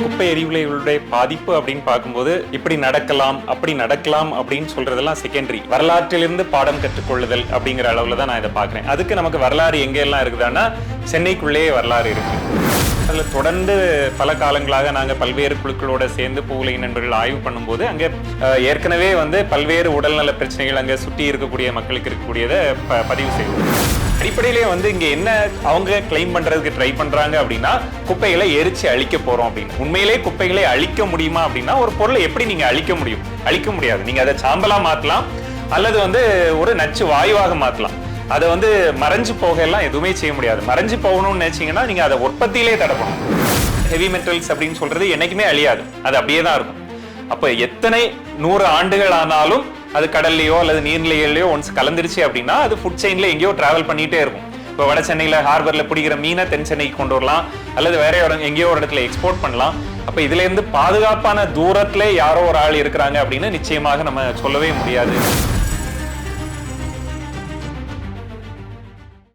குப்பை எரிவுகளுடைய பாதிப்பு அப்படின்னு பார்க்கும்போது இப்படி நடக்கலாம் அப்படி நடக்கலாம் அப்படின்னு சொல்றதெல்லாம் செகண்டரி வரலாற்றிலிருந்து பாடம் கற்றுக்கொள்ளுதல் அப்படிங்கிற அளவுல தான் நான் இதை பார்க்குறேன். அதுக்கு நமக்கு வரலாறு எங்கெல்லாம் இருக்குதான்னா சென்னைக்குள்ளேயே வரலாறு இருக்கு. அதில் தொடர்ந்து பல காலங்களாக நாங்கள் பல்வேறு குழுக்களோட சேர்ந்து பூவுலை நண்பர்கள் ஆய்வு பண்ணும்போது அங்கே ஏற்கனவே வந்து பல்வேறு உடல்நல பிரச்சனைகள் அங்கே சுற்றி இருக்கக்கூடிய மக்களுக்கு இருக்கக்கூடியதை ப பதிவு செய்வோம். அடிப்படையிலே வந்து இங்க என்ன அவங்க கிளைம் பண்றதுக்கு ட்ரை பண்றாங்க அப்படின்னா குப்பைகளை எரிச்சு அழிக்க போறோம் அப்படின்னு. உண்மையிலே குப்பைகளை அழிக்க முடியுமா அப்படின்னா ஒரு பொருளை எப்படி நீங்க அழிக்க முடியும்? அழிக்க முடியாது. நீங்க அதை சாம்பலா மாத்தலாம். அல்லது வந்து ஒரு நச்சு வாயுவாக மாத்தலாம். அதை வந்து மறைஞ்சு போக எல்லாம் எதுவுமே செய்ய முடியாது. மறைஞ்சு போகணும்னு நினைச்சீங்கன்னா நீங்க அதை உற்பத்தியிலே தடப்பணும். ஹெவி மெட்டல்ஸ் அப்படின்னு சொல்றது என்னைக்குமே அழியாது. அது அப்படியே தான் இருக்கும். அப்ப எத்தனை நூறு ஆண்டுகள் ஆனாலும் அது கடல்லையோ அல்லது நீர்நிலைகள்லயோ ஒன்ஸ் கலந்துருச்சு அப்படின்னா அது ஃபுட் செயின்ல எங்கேயோ டிராவல் பண்ணிகிட்டே இருக்கும். இப்போ வட சென்னையில் ஹார்பரில் பிடிக்கிற மீனை தென் சென்னைக்கு கொண்டு வரலாம். அல்லது வேற இடம் எங்கேயோ ஒரு இடத்துல எக்ஸ்போர்ட் பண்ணலாம். அப்போ இதுலேருந்து பாதுகாப்பான தூரத்துல யாரோ ஒரு ஆள் இருக்கிறாங்க அப்படின்னு நிச்சயமாக நம்ம சொல்லவே முடியாது.